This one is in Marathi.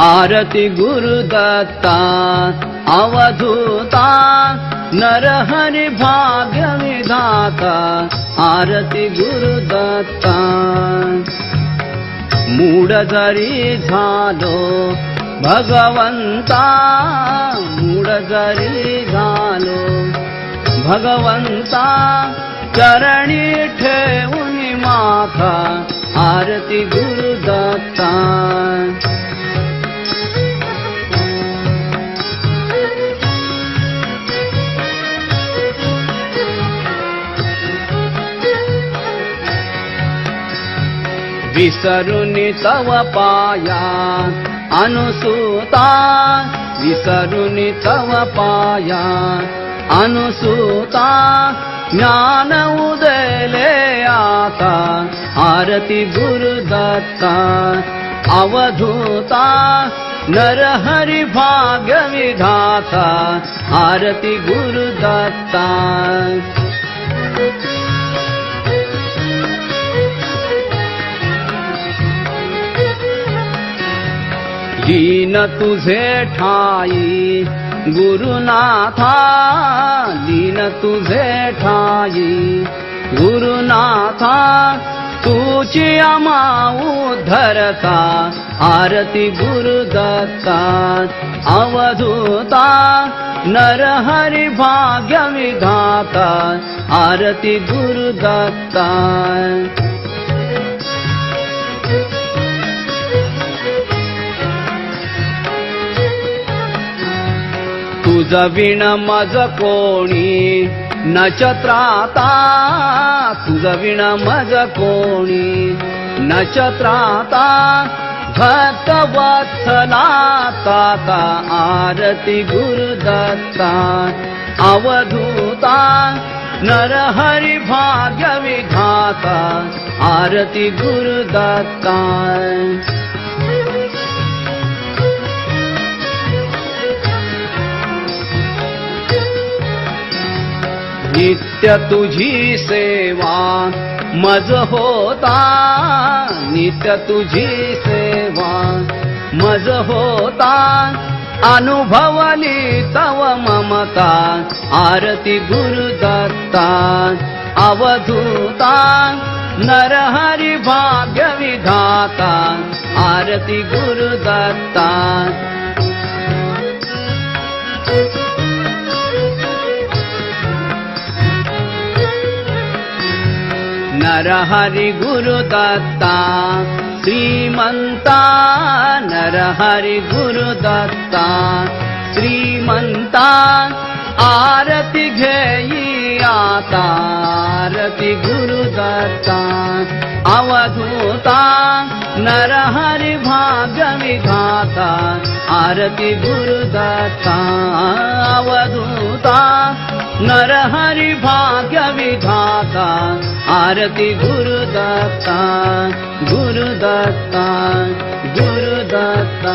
आरती गुरुदत्ता अवधूता नरहरि भाग्य विधाता आरती गुरुदत्ता। मूडजरी झालो भगवंता मूडजरी झालो भगवंता चरणी ठेवून माथा आरती गुरु विसरुनी तव पाया अनुसूता विसरुनी तव पाया अनुसूता ज्ञान उदले आता आरती गुरुदत्ता अवधूता नरहरि भाग्य विधाता आरती गुरुदत्ता। लीन तुझे ठाई गुरुनाथा लीन तुझे ठाई गुरुनाथा तुची अमाऊ धरता आरती गुरुदत्ता अवधूता नरहरि भाग्य विधाता आरती गुरुदत्ता। तुझविण मज कोणी? नचत्राता तुझविण मज कोणी? नचत्राता भक्त वत्सला ताता आरती गुरुदत्ता अवधूता नरहरि भाग्य विघाता आरती गुरुदत्ता। नित्य तुझी सेवा. मज होता नित्य तुझी सेवा. मज होता अनुभवली तव ममता. आरती गुरुदत्ता अवधूता नरहरि भाग्य विधाता आरती गुरुदत्ता. नर हरि गुरुदत्ता श्रीमता नर गुरुदत्ता श्रीमन्ता आरति घेयीयाता आरति गुरुदत्ता अवधूता नर भाग्यविधाता आरति गुरुदत्ता अवधूता नर भाग्यविधाता आरती गुरुदत्ता गुरुदत्ता गुरुदत्ता